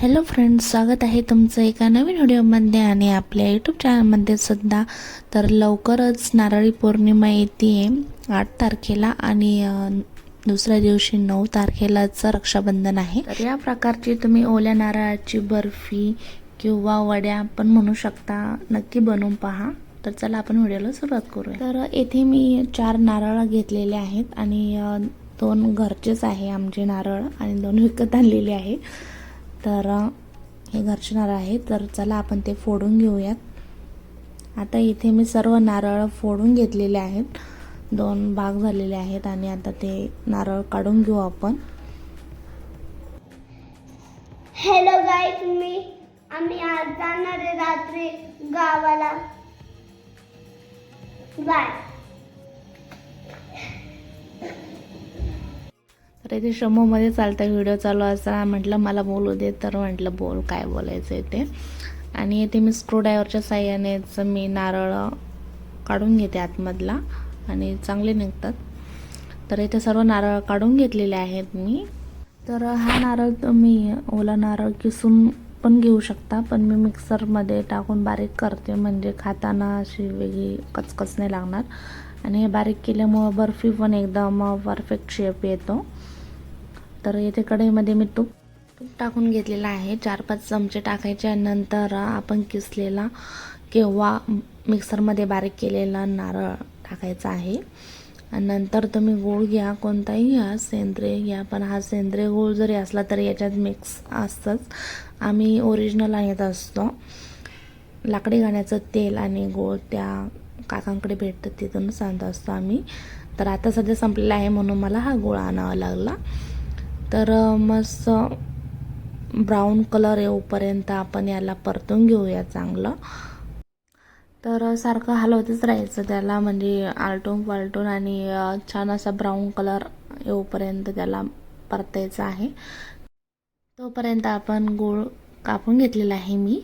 Hello friends स्वागत आहे तुमचं एका नवीन व्हिडिओमध्ये आणि आपल्या यूट्यूब चॅनलमध्ये सुद्धा. तर लवकरच नारळी पौर्णिमा येते आठ तारखेला आणि दुसऱ्या दिवशी नऊ तारखेलाच रक्षाबंधन आहे. तर या प्रकारची तुम्ही ओल्या नारळाची बर्फी किंवा वड्या पण म्हणू शकता. नक्की बनवून पहा. तर चला आपण व्हिडिओला सुरुवात करूया. तर येथे मी चार नारळ घेतलेले आहेत आणि दोन घरचेच आहे आमचे नारळ आणि दोन विकत आणलेले आहे तर हे घर्षणार आहे. तर चला आपण ते फोडून घेऊयात. आता इथे मी सर्व नारळ फोडून घेतलेले आहेत. दोन भाग झालेले आहेत आणि आता ते नारळ काढून घेऊ आपण. हॅलो गाईज मी आम्ही आज जाणार आहे रात्री गावाला. बाय तर इथे शंभूमध्ये चालता व्हिडिओ चालू असताना म्हटलं मला बोलू दे. तर म्हटलं बोल काय बोलायचं आहे ते? आणि इथे मी स्क्रूड्रायव्हरच्या साह्यानेच मी नारळ काढून घेते आतमधला आणि चांगले निघतात. तर इथे सर्व नारळ काढून घेतलेले आहेत मी. तर हा नारळ तुम्ही ओला नारळ किसून पण घेऊ शकता पण मी मिक्सरमध्ये टाकून बारीक करते. म्हणजे खाताना अशी वेगळी कचकच नाही लागणार. आणि हे बारीक केल्यामुळं बर्फी पण एकदम परफेक्ट शेप येतो. तर येथे कढईमध्ये मी तूप तूप टाकून घेतलेलं आहे. चार पाच चमचे टाकायचे. नंतर आपण किसलेला किंवा मिक्सरमध्ये बारीक केलेला नारळ टाकायचा आहे. आणि नंतर तुम्ही गूळ घ्या. कोणताही घ्या. सेंद्रिय घ्या. पण हा सेंद्रिय गूळ जरी असला तरी याच्यात मिक्स असतंच. आम्ही ओरिजिनल आणत असतो. लाकडी घाण्याचं तेल आणि गूळ त्या काकांकडे भेटतं तिथूनच आणत असतो आम्ही. तर आता सध्या संपलेला आहे म्हणून मला हा गूळ आणावा लागला. तर मस्त ब्राऊन कलर येऊपर्यंत आपण याला परतून घेऊया चांगलं. तर सारखं हलवतच राहायचं त्याला म्हणजे आलटून पालटून आणि छान असा ब्राऊन कलर येऊपर्यंत त्याला परतायचं आहे. तोपर्यंत आपण गूळ कापून घेतलेला आहे मी.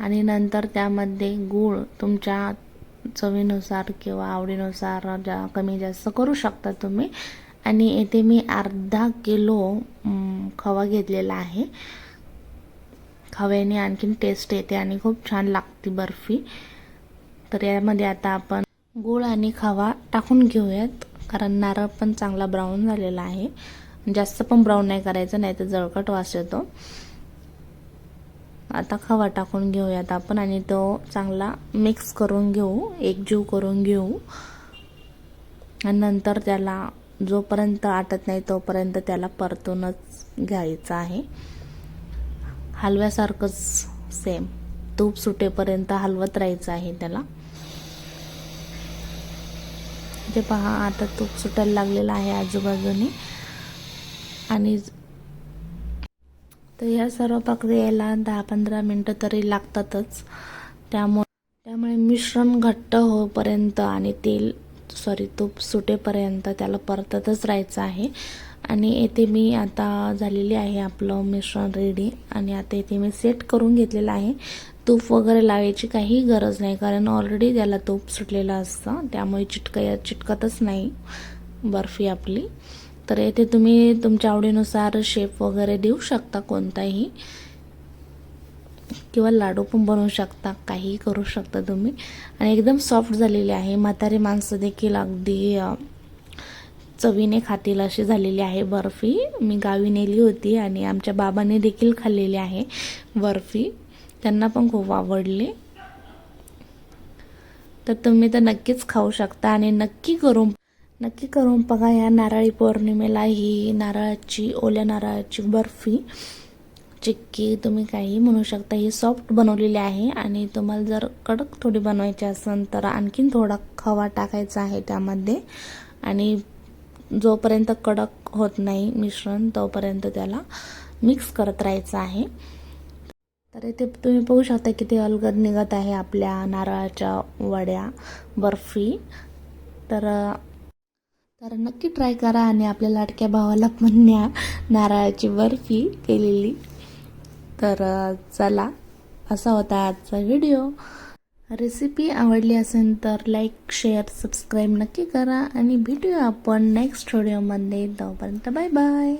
आणि नंतर त्यामध्ये गूळ तुमच्या चवीनुसार किंवा आवडीनुसार ज्या कमी जास्त करू शकता तुम्ही आणि येथे मी अर्धा किलो खवा घेतलेला आहे. खव्याने आणखीन टेस्ट येते आणि खूप छान लागते बर्फी. तर यामध्ये आता आपण गूळ आणि खवा टाकून घेऊयात. कारण नारळ पण चांगला ब्राऊन झालेला आहे. जास्त पण ब्राऊन नाही करायचं नाही तर जळकट वास येतो. आता खवा टाकून घेऊयात आपण आणि तो चांगला मिक्स करून घेऊ एकजीव करून घेऊ. आणि नंतर त्याला जोपर्यंत आटत नाही तोपर्यंत त्याला परतूनच घ्यायचं आहे. हलव्यासारखंच सेम तूप सुटेपर्यंत हलवत राहायचं आहे त्याला. ते पहा आता तूप सुटायला लागलेलं आहे आजूबाजूने. आणि तर ह्या सर्व प्रक्रियेला दहा पंधरा मिनटं तरी लागतातच. त्यामुळे त्यामुळे मिश्रण घट्ट होईपर्यंत आणि तेल सॉरी तूप सुटेपर्यंत त्याला परततच राहायचं आहे. आणि येथे मी आता झालेली आहे आपलं मिश्रण रेडी आणि आता येथे मी सेट करून घेतलेलं आहे. तूप वगैरे लावायची काही गरज नाही कारण ऑलरेडी त्याला तूप सुटलेलं असतं. त्यामुळे चिटक चिटकतच नाही बर्फी आपली. तर येथे तुम्ही तुमच्या आवडीनुसार शेप वगैरे देऊ शकता कोणताही. किंवा लाडू पण बनवू शकता काहीही करू शकता तुम्ही. आणि एकदम सॉफ्ट झालेली आहे. म्हातारी माणसं देखील अगदी चवीने खातील अशी झालेली आहे बर्फी. मी गावी नेली होती आणि आमच्या बाबाने देखील खाल्लेली आहे बर्फी. त्यांना पण खूप आवडली. तर तुम्ही तर नक्कीच खाऊ शकता आणि नक्की करून नक्की करून बघा या नारळी पौर्णिमेला ही नारळाची ओल्या नारळाची बर्फी. चिक्की तुम्ही काही म्हणू शकता ही सॉफ्ट बनवलेली आहे आणि तुम्हाला जर कडक थोडी बनवायची असेल तर आणखीन थोडा खवा टाकायचा आहे त्यामध्ये. आणि जोपर्यंत कडक होत नाही मिश्रण तोपर्यंत त्याला मिक्स करत राहायचं आहे. तर इथे तुम्ही पाहू शकता किती अलगद निघत आहे आपल्या नारळाच्या वड्या बर्फी. तर तर नक्की ट्राय करा आणि आपल्या लाडक्या भावाला पण न्या नारळाची बर्फी केलेली. तर चला असा होता आजचा व्हिडिओ रेसिपी आवडली असेल तर लाईक शेअर सबस्क्राईब नक्की करा. आणि भेटूया आपण नेक्स्ट व्हिडिओमध्ये तोपर्यंत बाय बाय